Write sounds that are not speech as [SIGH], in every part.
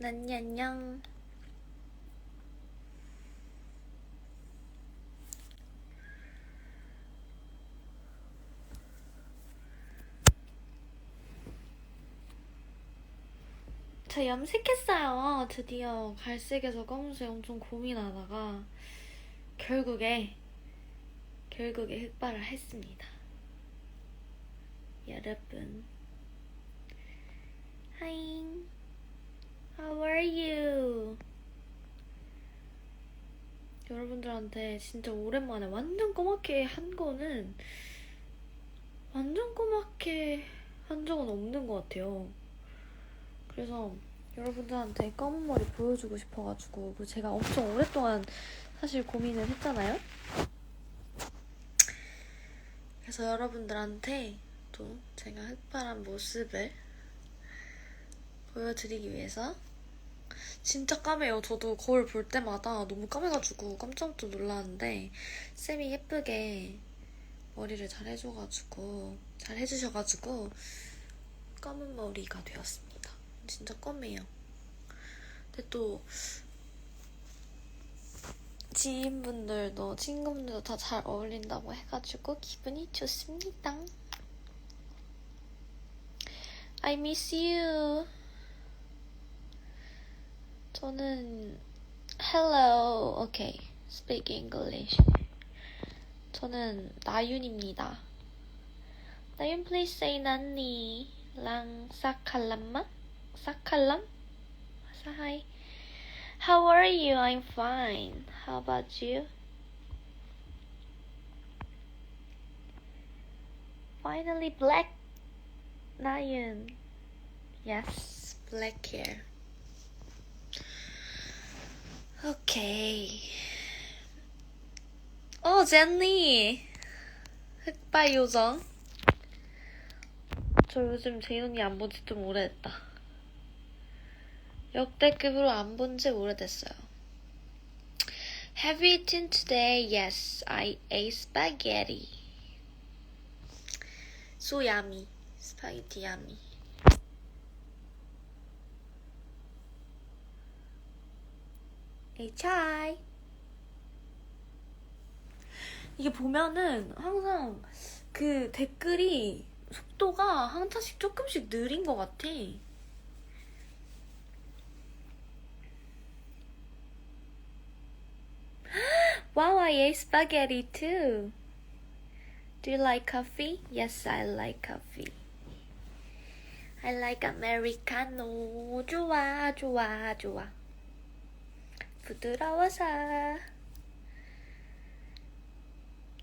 난니 안녕. 저 염색했어요. 드디어 갈색에서 검은색 엄청 고민하다가 결국에 결국에 흑발을 했습니다. 여러분. Hi. How are you? 여러분들한테 진짜 오랜만에 완전 꼬맣게 한 거는 완전 꼬맣게 한 적은 없는 것 같아요. 그래서 여러분들한테 검은 머리 보여주고 싶어가지고 그 제가 엄청 오랫동안 사실 고민을 했잖아요. 그래서 여러분들한테 또 제가 흑발한 모습을 보여드리기 위해서 진짜 까매요. 저도 거울 볼 때마다 너무 까매가지고 깜짝도 놀랐는데 쌤이 예쁘게 머리를 잘 해줘가지고 잘 해주셔가지고 검은 머리가 되었습니다. 진짜 검해요. 근데 또 지인분들도 친구분들도 다 잘 어울린다고 해가지고 기분이 좋습니다. I miss you. 저는 hello, okay, speak English. 저는 나윤입니다. 나윤, please say 난니랑 사칼람마? 사칼람? Hi. How are you? I'm fine. How about you? Finally, black Nayan. Yes, black hair. Okay. 어, 제니. 흑발 요정. 저 요즘 제이언니 안본 지 좀 오래됐다. 역대급으로 안 본 지 오래됐어요. Have you eaten today? Yes, I ate spaghetti. So yummy. 스파게티 야미. HI. 이게 보면은 항상 그 댓글이 속도가 한타씩 조금씩 느린 것 같아. Wow, I ate spaghetti too. Do you like coffee? Yes, I like coffee. I like Americano. 좋아, 좋아, 좋아. 부드러워서.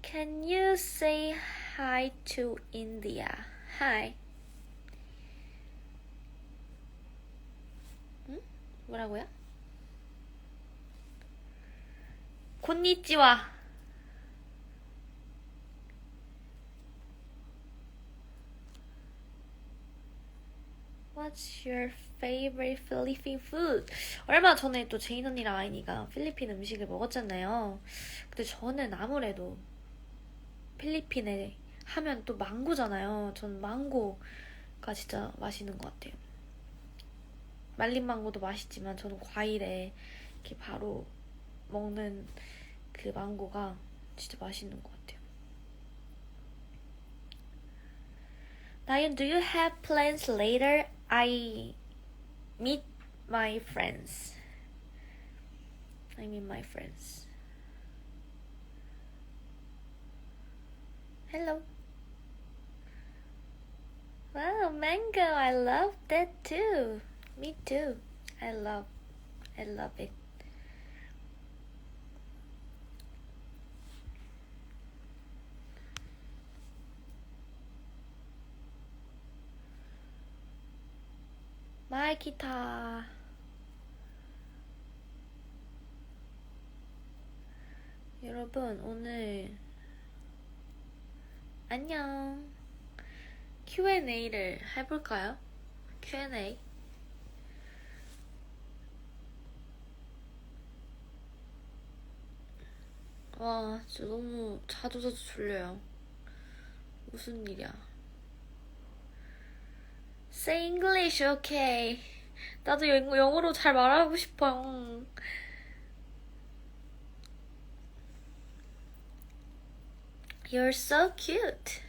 Can you say hi to India? Hi. 응? 뭐라고요? 곤니찌와. What's your favorite Philippine food? 얼마 전에 또 제인 언니랑 아이니가 필리핀 음식을 먹었잖아요. 근데 저는 아무래도 필리핀에 하면 또 망고잖아요. 전 망고가 진짜 맛있는 것 같아요. 말린 망고도 맛있지만 저는 과일에 이렇게 바로 먹는 그 망고가 진짜 맛있는 것 같아요. Diane, do you have plans later? I meet my friends. I mean my friends. Hello. Wow, mango. I love that too. Me too. I love I love it. 마이 기타. 여러분, 오늘 안녕. Q&A를 해볼까요? Q&A. 와, 진짜 너무 자주 자주 졸려요. 무슨 일이야? Say English, okay. 나도 영, 영어로 잘 말하고 싶어요. You're so cute.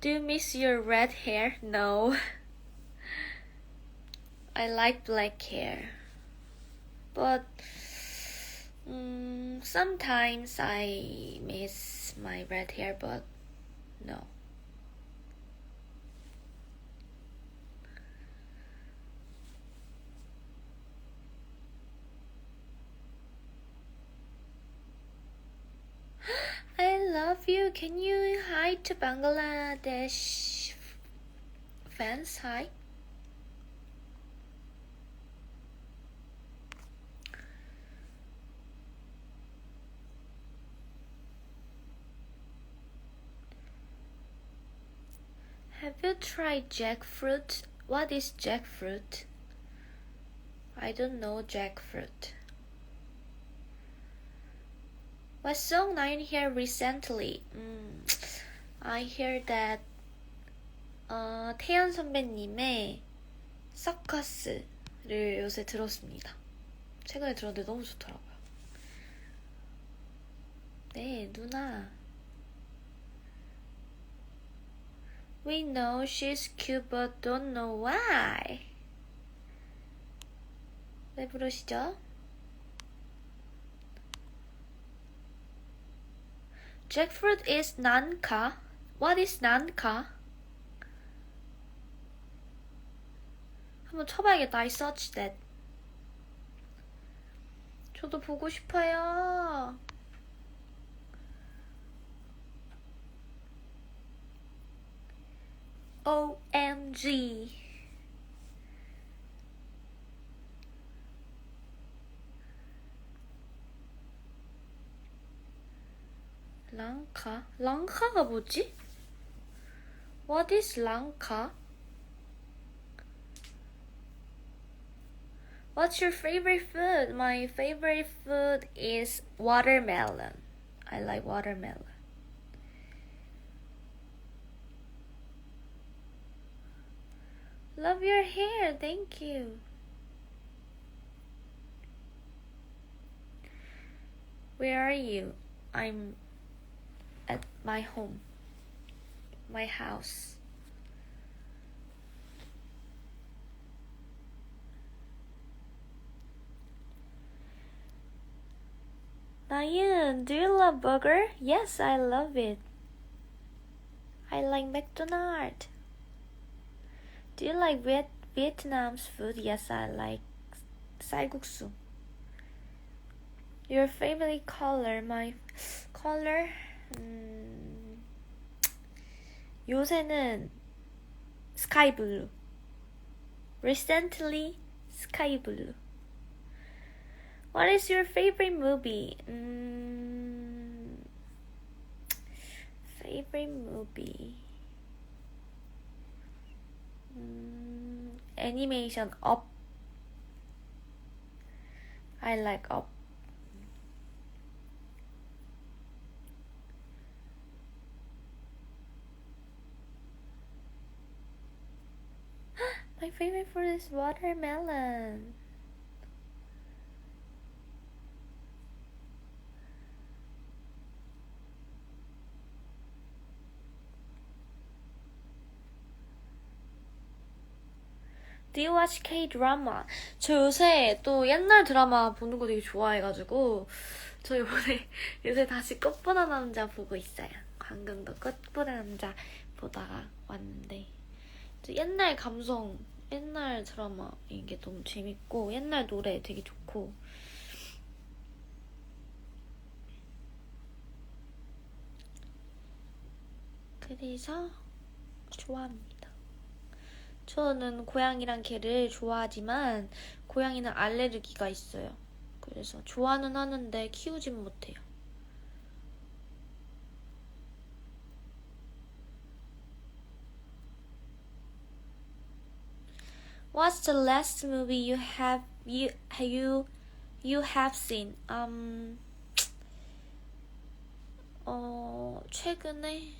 Do you miss your red hair? No. [LAUGHS] I like black hair. But mm, sometimes I miss my red hair, but no. [GASPS] I love you. Can you hi to Bangladesh fans? Hi. Have you tried jackfruit? What is jackfruit? I don't know jackfruit. What song I hear recently? 음, I hear that 어, 태연 선배님의 서커스를 요새 들었습니다. 최근에 들었는데 너무 좋더라고요. 네, 누나. We know she's cute but don't know why. 왜 부르시죠? Jackfruit is nanka. What is nanka? 한번 쳐봐야겠다. I search that. 저도 보고 싶어요. OMG. 랑카? 랑카가 뭐지? What is 랑카? What's your favorite food? My favorite food is watermelon. I like watermelon. Love your hair. Thank you. Where are you? I'm at my home. My house. Nayan, do you love burger? Yes, I love it. I like McDonald's. Do you like Viet- Vietnam's food? Yes, I like 쌀국수. Your favorite color? My color? 음, 요새는 sky blue. Recently, sky blue. What is your favorite movie? 음, favorite movie. 음, 애니메이션 업. I like up. [GASPS] My favorite fruit is watermelon. Do you watch K-drama? 저 요새 또 옛날 드라마 보는 거 되게 좋아해가지고 저 요번에 [LAUGHS] 요새 다시 꽃보다 남자 보고 있어요. 방금도 꽃보다 남자 보다가 왔는데 저 옛날 감성, 옛날 드라마 이게 너무 재밌고 옛날 노래 되게 좋고 그래서 좋아합니다. 저는 고양이랑 개를 좋아하지만 고양이는 알레르기가 있어요. 그래서 좋아는 하는데 키우진 못해요. What's the last movie you have you you you have seen? Um, 어 최근에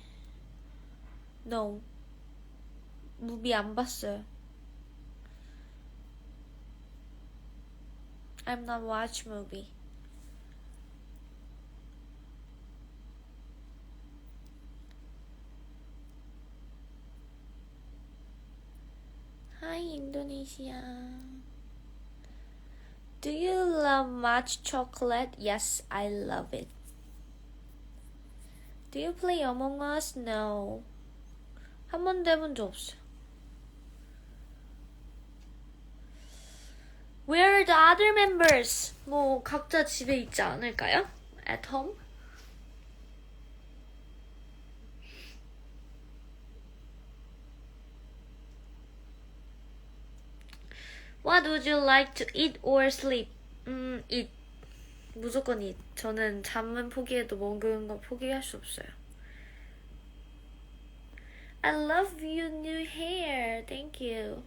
No. 무비 안 봤어요. I'm not watch movie. Hi Indonesia. Do you love much chocolate? Yes, I love it. Do you play Among Us? No. 한 번도 해본 적 없어요. Where are the other members? 뭐 각자 집에 있지 않을까요? At home? What would you like to eat or sleep? 음, eat. 무조건 eat. 저는 잠은 포기해도 먹은 거 포기할 수 없어요. I love your new hair. Thank you.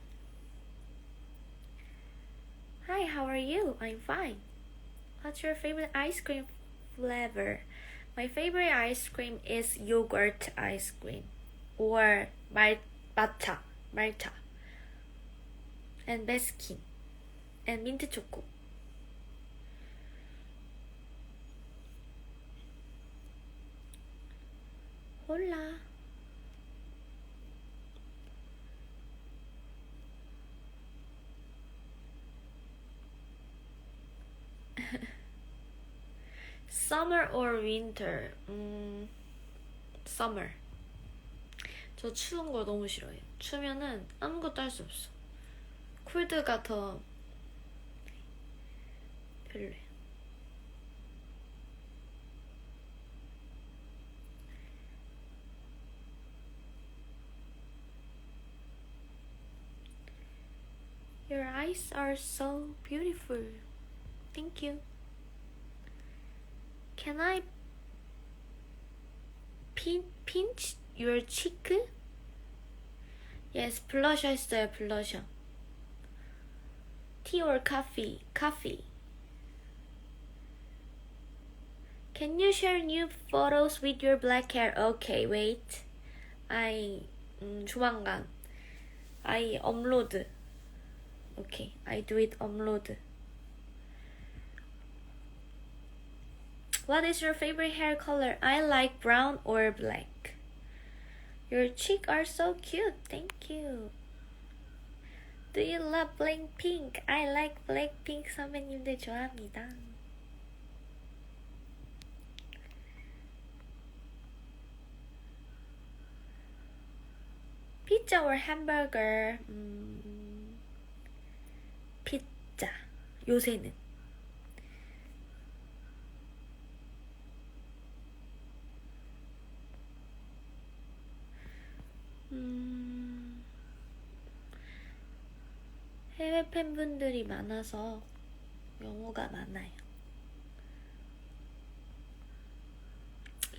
Hi, how are you? I'm fine. What's your favorite ice cream flavor? My favorite ice cream is yogurt ice cream or matcha, matcha, and Baskin, and mint choco. Hola. Summer or winter? 음, summer. 저 추운 거 너무 싫어해요. 추면은 아무것도 할 수 없어. 콜드가 더 별로예요. Your eyes are so beautiful. Thank you. Can I pin, pinch your cheek? Yes, 블러셔 있어요, 블러셔. Tea or coffee? Coffee. Can you share new photos with your black hair? Okay, wait. I 음, 조만간. I upload. Okay, I do it upload. What is your favorite hair color? I like brown or black. Your cheek are so cute. Thank you. Do you love Blackpink? I like Blackpink 선배님들 좋아합니다. 피자 or hamburger? 음, 피자. 요새는. 해외 팬분들이 많아서 영어가 많아요.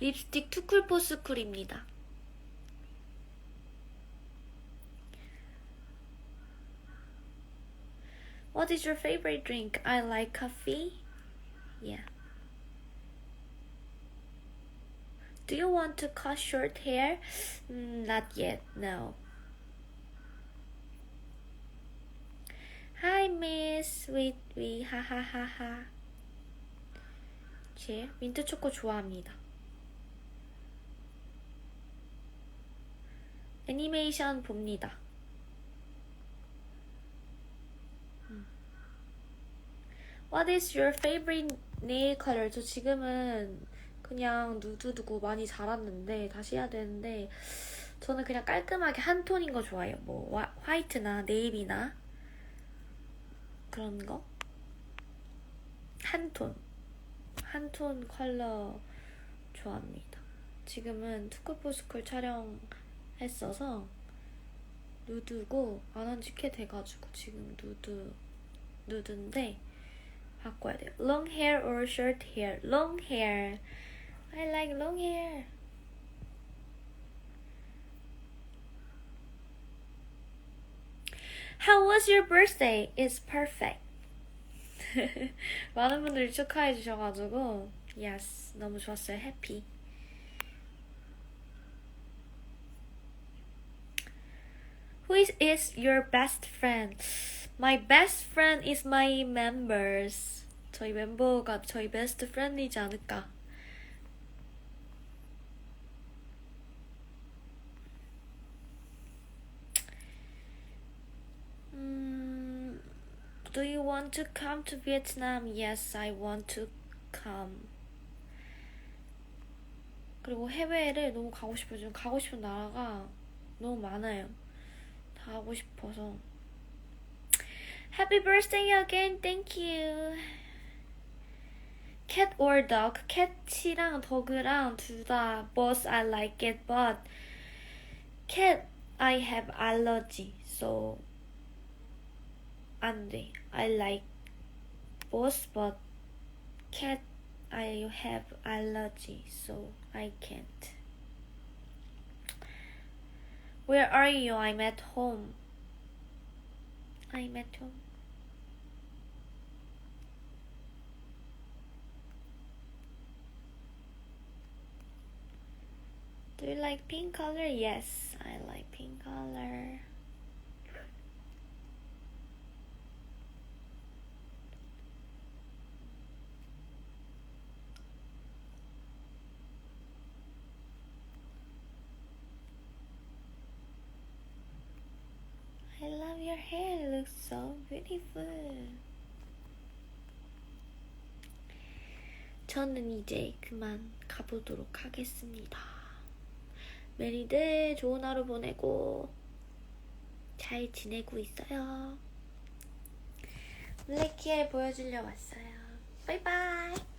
립스틱 투쿨포스쿨입니다. What is your favorite drink? I like coffee. Yeah. Do you want to cut short hair? Mm, not yet, no. Hi, Miss. We, 하하하하. 제 민트 초코 좋아합니다. 애니메이션 봅니다. 음. What is your favorite nail color? 저 지금은 그냥 누드 두고 많이 자랐는데 다시 해야 되는데 저는 그냥 깔끔하게 한 톤인 거 좋아해요. 뭐 화, 화이트나 네이비나 그런 거. 한 톤. 한 톤 컬러 좋아합니다. 지금은 투쿠포스쿨 촬영했어서 누드고 안 한 지 꽤 돼가지고 지금 누드 누드인데 바꿔야 돼요. Long hair or short hair? Long hair. I like long hair. How was your birthday? It's perfect. [LAUGHS] 많은 분들이 축하해 주셔가지고 yes 너무 좋았어요. 해피. Who is, is your best friend? My best friend is my members. 저희 멤버가 저희 베스트 프렌드이지 않을까. 음, do you want to come to Vietnam? Yes, I want to come. 그리고 해외를 너무 가고 싶어요. 지금 가고 싶은 나라가 너무 많아요. 다 가고 싶어서. Happy birthday again. Thank you. Cat or dog? 캣이랑 dog랑 둘 다 both I like it, but cat I have allergy, so 안 I like both, but cat I have allergy, so I can't. Where are you? I'm at home. I'm at home. Do you like pink color? Yes, I like pink color. Looks so beautiful. 저는 이제 그만 가보도록 하겠습니다. 메리들 좋은 하루 보내고 잘 지내고 있어요. 블랙키에 보여주려 왔어요. 바이바이.